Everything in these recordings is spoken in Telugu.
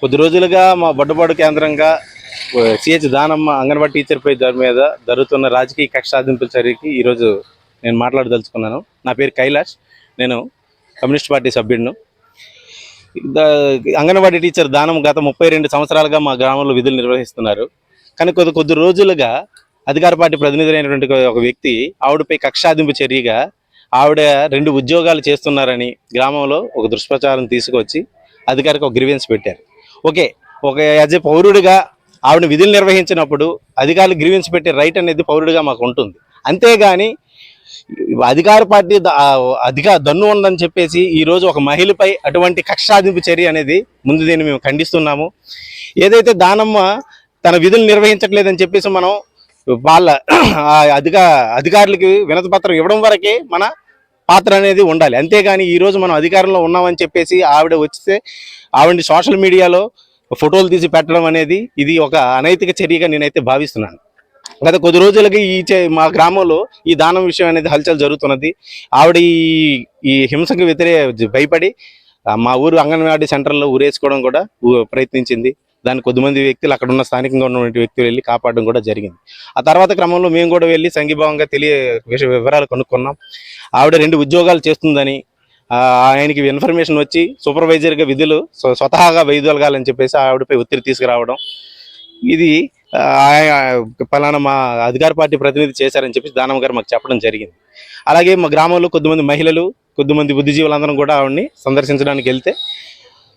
కొద్ది రోజులుగా మా బొడ్డపాడు కేంద్రంగా సిహెచ్ దానమ్మ అంగన్వాడీ టీచర్పై దాని మీద జరుగుతున్న రాజకీయ కక్ష సాధింపుల చర్యకి ఈరోజు నేను మాట్లాడదలుచుకున్నాను. నా పేరు కైలాష్. నేను కమ్యూనిస్ట్ పార్టీ సభ్యుడిను. అంగన్వాడీ టీచర్ దానం గత ముప్పై రెండు సంవత్సరాలుగా మా గ్రామంలో విధులు నిర్వహిస్తున్నారు. కానీ కొద్ది కొద్ది రోజులుగా అధికార పార్టీ ప్రతినిధులైనటువంటి ఒక వ్యక్తి ఆవిడపై కక్షాదింపు చర్యగా ఆవిడ రెండు ఉద్యోగాలు చేస్తున్నారని గ్రామంలో ఒక దుష్ప్రచారం తీసుకొచ్చి అధికారికి ఒక గ్రీవెన్స్ పెట్టారు. ఓకే ఒక యాజ్ ఏ పౌరుడిగా ఆవిడ విధులు నిర్వహించినప్పుడు అధికారులు గ్రీవెన్స్ పెట్టే రైట్ అనేది పౌరుడిగా మాకు ఉంటుంది. అంతేగాని అధికార పార్టీ అధిక దన్ను ఉందని చెప్పేసి ఈ రోజు ఒక మహిళపై అటువంటి కక్షాదింపు చర్య అనేది ముందు దీన్ని మేము ఖండిస్తున్నాము. ఏదైతే దానమ్మ తన విధులు నిర్వహించట్లేదని చెప్పేసి మనం వాళ్ళ అధిక అధికారులకి వినతి పత్రం ఇవ్వడం వరకే మన పాత్ర అనేది ఉండాలి. అంతేగాని ఈరోజు మనం అధికారంలో ఉన్నామని చెప్పేసి ఆవిడ వస్తే ఆవిడ సోషల్ మీడియాలో ఫోటోలు తీసి పెట్టడం అనేది ఇది ఒక అనైతిక చర్యగా నేనైతే భావిస్తున్నాను. గత కొద్ది రోజులకి ఈ చే- మా గ్రామంలో ఈ దానం విషయం అనేది హల్చల్ జరుగుతున్నది. ఆవిడ ఈ ఈ హింసకు వ్యతిరేక భయపడి మా ఊరు అంగన్వాడీ సెంటర్లో ఊరేసుకోవడం కూడా ఊ- ప్రయత్నించింది. దాని కొద్దిమంది వ్యక్తులు అక్కడ ఉన్న స్థానికంగా ఉన్నటువంటి వ్యక్తులు వెళ్ళి కాపాడడం కూడా జరిగింది. ఆ తర్వాత క్రమంలో మేము కూడా వెళ్ళి సంఘీభావంగా తెలియ వివరాలు కనుక్కున్నాం. ఆవిడ రెండు ఉద్యోగాలు చేస్తుందని ఆయనకి ఇన్ఫర్మేషన్ వచ్చి సూపర్వైజర్గా విధులు స్వతహాగా వైదొలగాలని చెప్పేసి ఆవిడపై ఒత్తిడి తీసుకురావడం. ఇది పలానా మా అధికార పార్టీ ప్రతినిధి చేశారని చెప్పి దానమ్మ గారు మాకు చెప్పడం జరిగింది. అలాగే మా గ్రామంలో కొద్దిమంది మహిళలు కొద్దిమంది బుద్ధిజీవులందరం కూడా ఆవిడని సందర్శించడానికి వెళ్తే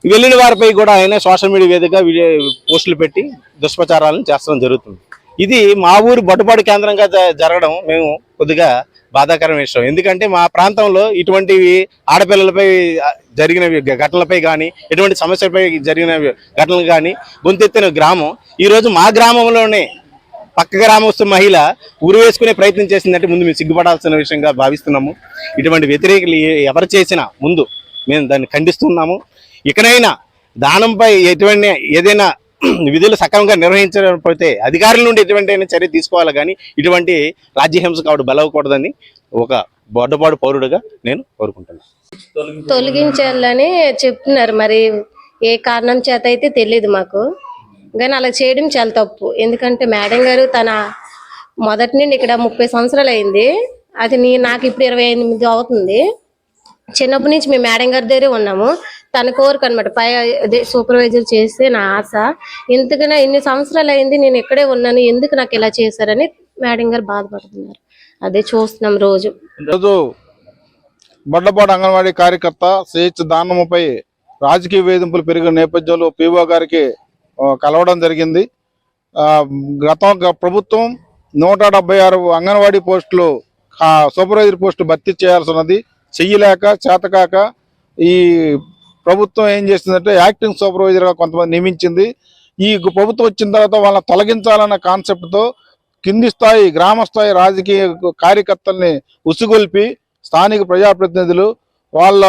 వెళ్ళిన వారిపై కూడా ఆయన సోషల్ మీడియా వేదికగా వీడియో పోస్టులు పెట్టి దుష్ప్రచారాలను చేస్తడం జరుగుతుంది. ఇది మా ఊరు బట్టుబాటు కేంద్రంగా జరగడం మేము కొద్దిగా బాధాకరమైన విషయం. ఎందుకంటే మా ప్రాంతంలో ఇటువంటివి ఆడపిల్లలపై జరిగిన ఘటనలపై కానీ ఎటువంటి సమస్యలపై జరిగిన ఘటనలు కానీ గొంతెత్తిన గ్రామం ఈరోజు మా గ్రామంలోనే పక్క గ్రామస్తు మహిళ ఉరు వేసుకునే ప్రయత్నం చేసిందంటే ముందు మేము సిగ్గుపడాల్సిన విషయంగా భావిస్తున్నాము. ఇటువంటి వ్యతిరేకలు ఎవరు చేసినా ముందు మేము దాన్ని ఖండిస్తున్నాము. ఇకనైనా దానంపై ఎటువంటి ఏదైనా విధులు సక్రమంగా నిర్వహించకపోతే అధికారుల నుండి ఎటువంటి అయినా చర్య తీసుకోవాలి కానీ ఇటువంటి రాజ్యహింసకు ఆవిడ బలవకూడదని ఒక బొడ్డపాడు పౌరుడుగా నేను కోరుకుంటున్నాను. తొలగించాలని చెప్తున్నారు. మరి ఏ కారణం చేత అయితే తెలియదు మాకు. కానీ అలా చేయడం చాలా తప్పు. ఎందుకంటే మేడం గారు తన మొదటి నుండి ఇక్కడ ముప్పై సంవత్సరాలు అయింది. అది నాకు ఇప్పుడు ఇరవై ఎనిమిది అవుతుంది. చిన్నప్పటి నుంచి మేము మేడం గారి దగ్గరే ఉన్నాము. తన కోరిక అనమాట పై అదే సూపర్వైజర్ చేస్తే నా ఆశ. ఎందుకన్నా ఇన్ని సంవత్సరాలు అయింది నేను ఇక్కడే ఉన్నాను. ఎందుకు నాకు ఇలా చేశారని మేడం గారు బాధపడుతున్నారు. అదే చూస్తున్నాం రోజు. రోజు బడ్డపాడు అంగన్వాడీ కార్యకర్త స్వేచ్ఛ దానముపై రాజకీయ వేధింపులు పెరిగిన నేపథ్యంలో పీఓ గారికి కలవడం జరిగింది. ఆ, గత గ- ప్రభుత్వం నూట డెబ్బై ఆరు అంగన్వాడీ పోస్టులు ఆ, సూపర్వైజర్ పోస్టు భర్తీ చేయాల్సి ఉన్నది. చెయ్యలేక చేతకాక ఈ ప్రభుత్వం ఏం చేసిందంటే యాక్టింగ్ సూపర్వైజర్గా కొంతమంది నియమించింది. ఈ ప్రభుత్వం వచ్చిన తర్వాత వాళ్ళని తొలగించాలన్న కాన్సెప్ట్తో కింది స్థాయి గ్రామ స్థాయి రాజకీయ కార్యకర్తల్ని ఉసుగొల్పి స్థానిక ప్రజాప్రతినిధులు వాళ్ళ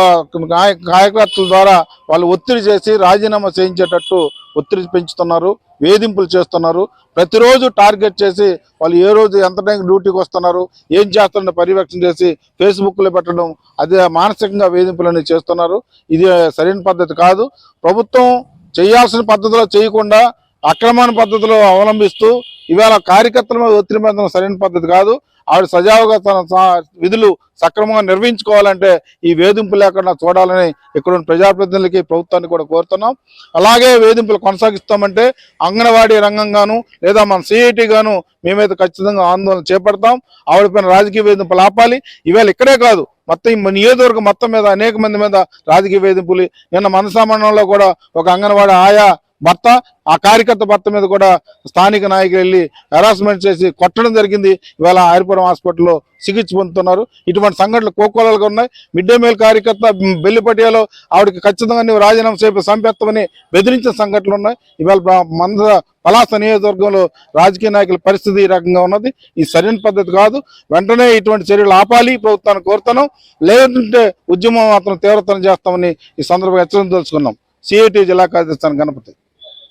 కార్యకర్తల ద్వారా వాళ్ళు ఒత్తిడి చేసి రాజీనామా చేయించేటట్టు ఒత్తిడి పెంచుతున్నారు వేధింపులు చేస్తున్నారు. ప్రతిరోజు టార్గెట్ చేసి వాళ్ళు ఏ రోజు ఎంత టైం డ్యూటీకి వస్తున్నారు ఏం చేస్తున్నారో పర్యవేక్షణ చేసి ఫేస్బుక్లో పెట్టడం అదే మానసికంగా వేధింపులని చేస్తున్నారు. ఇది సరైన పద్ధతి కాదు. ప్రభుత్వం చేయాల్సిన పద్ధతిలో చేయకుండా అక్రమాన పద్ధతిలో అవలంబిస్తూ ఇవాళ కార్యకర్తల మీద ఒత్తిడి పెంచడం సరైన పద్ధతి కాదు. ఆవిడ సజావుగా తన విధులు సక్రమంగా నిర్వహించుకోవాలంటే ఈ వేధింపు లేకుండా చూడాలని ఇక్కడ ప్రజాప్రతినిధులకి ప్రభుత్వాన్ని కూడా కోరుతున్నాం. అలాగే వేధింపులు కొనసాగిస్తామంటే అంగన్వాడీ రంగంగాను లేదా మన సిఐటి గాను మేమైతే ఖచ్చితంగా ఆందోళన చేపడతాం. ఆవిడపైన రాజకీయ వేధింపులు ఆపాలి. ఇవాళ ఇక్కడే కాదు మొత్తం నియోజకవర్గం మొత్తం మీద అనేక మంది మీద రాజకీయ వేధింపులు. నిన్న మనసామాన్యంలో కూడా ఒక అంగన్వాడీ ఆయా భర్త ఆ కార్యకర్త భర్త మీద కూడా స్థానిక నాయకులు వెళ్ళి హెరాస్మెంట్ చేసి కొట్టడం జరిగింది. ఇవాళ ఆరిపురం హాస్పిటల్లో చికిత్స పొందుతున్నారు. ఇటువంటి సంఘటనలు కోకోలాలుగా ఉన్నాయి. మిడ్ డే మీల్ కార్యకర్త బెల్లిపటియాలో ఆవిడకి ఖచ్చితంగా నువ్వు రాజీనామా చేపి సంపెత్తమని బెదిరించిన సంఘటనలు ఉన్నాయి. ఇవాళ మంద పలాస నియోజకవర్గంలో రాజకీయ నాయకుల పరిస్థితి ఈ రకంగా ఉన్నది. ఇది సరైన పద్ధతి కాదు. వెంటనే ఇటువంటి చర్యలు ఆపాలి. ప్రభుత్వాన్ని కోరుతాను లేదంటే ఉద్యమం మాత్రం తీవ్రతరం చేస్తామని ఈ సందర్భంగా హెచ్చరించదలుచుకున్నాం సిఐటి జిల్లా కార్యదర్శి గణపతి.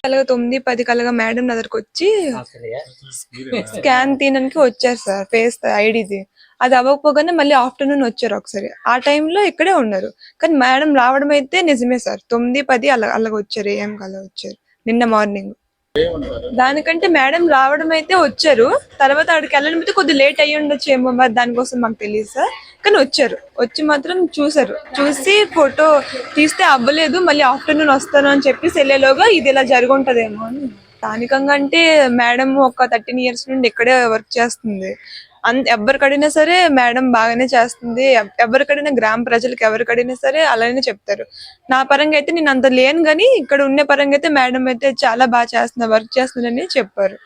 కలగా తొమ్మిది పది కలగా మేడం దగ్గరకు వచ్చి స్కాన్ తీయడానికి వచ్చారు సార్ ఫేస్ ఐడిది. అది అవ్వకపోగానే మళ్ళీ ఆఫ్టర్నూన్ వచ్చారు ఒకసారి. ఆ టైంలో ఇక్కడే ఉన్నారు. కానీ మేడం రావడం అయితే నిజమే సార్. తొమ్మిది పది అలా అలాగ వచ్చారు ఏం కలా వచ్చారు. నిన్న మార్నింగ్. దానికంటే మేడం రావడం అయితే వచ్చారు. తర్వాత అక్కడికి వెళ్ళడం అయితే కొద్దిగా లేట్ అయ్యి ఉండొచ్చు ఏమో మరి దానికోసం మాకు తెలియదు సార్. కానీ వచ్చారు. వచ్చి మాత్రం చూసారు చూసి ఫోటో తీస్తే అవ్వలేదు మళ్ళీ ఆఫ్టర్నూన్ వస్తాను అని చెప్పేసి వెళ్ళేలోగా ఇది ఇలా జరుగుంటదేమో అని. స్థానికంగా అంటే మేడం ఒక థర్టీన్ ఇయర్స్ నుండి ఇక్కడే వర్క్ చేస్తుంది. అన్ ఎవరికడినా సరే మేడం బాగానే చేస్తుంది. ఎవ్- ఎవరికడినా గ్రామ ప్రజలకు ఎవరికడినా సరే అలానే చెప్తారు. నా పరంగా అయితే నేను అంత లేను కానీ ఇక్కడ ఉండే పరంగా అయితే మేడం అయితే చాలా బాగా చేస్తున్నా వర్క్ చేస్తుందని చెప్పారు.